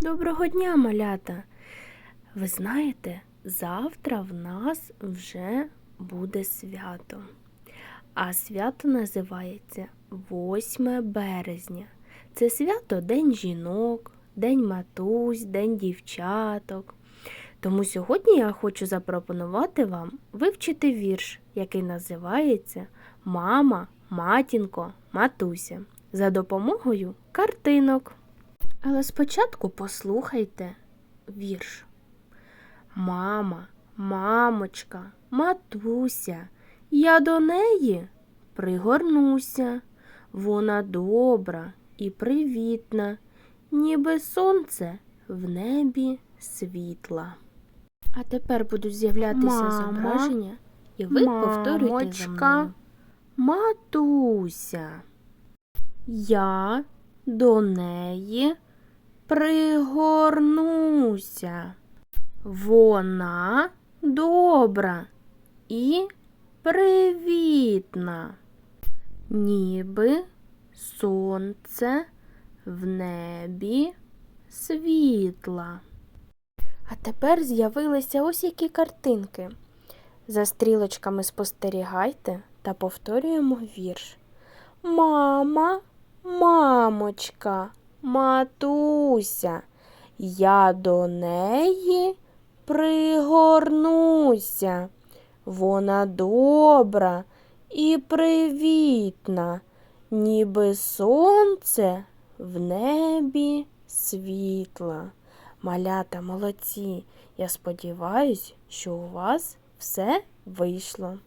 Доброго дня, малята! Ви знаєте, завтра в нас вже буде свято. А свято називається 8 березня. Це свято День жінок, День матусь, День дівчаток. Тому сьогодні я хочу запропонувати вам вивчити вірш, який називається Мама, матінко, матуся за допомогою картинок. Але спочатку послухайте вірш. Мама, мамочка, матуся, я до неї пригорнуся. Вона добра і привітна, ніби сонце в небі світла. А тепер будуть з'являтися Мама, зображення, і ви повторюйте за мною. Матуся. Я до неї пригорнуся. Вона добра і привітна, ніби сонце в небі світла. А тепер з'явилися ось які картинки. За стрілочками спостерігайте та повторюємо вірш. Мама, мамочка, матуся, я до неї пригорнуся. Вона добра і привітна, ніби сонце в небі світла. Малята молодці. Я сподіваюсь, що у вас все вийшло.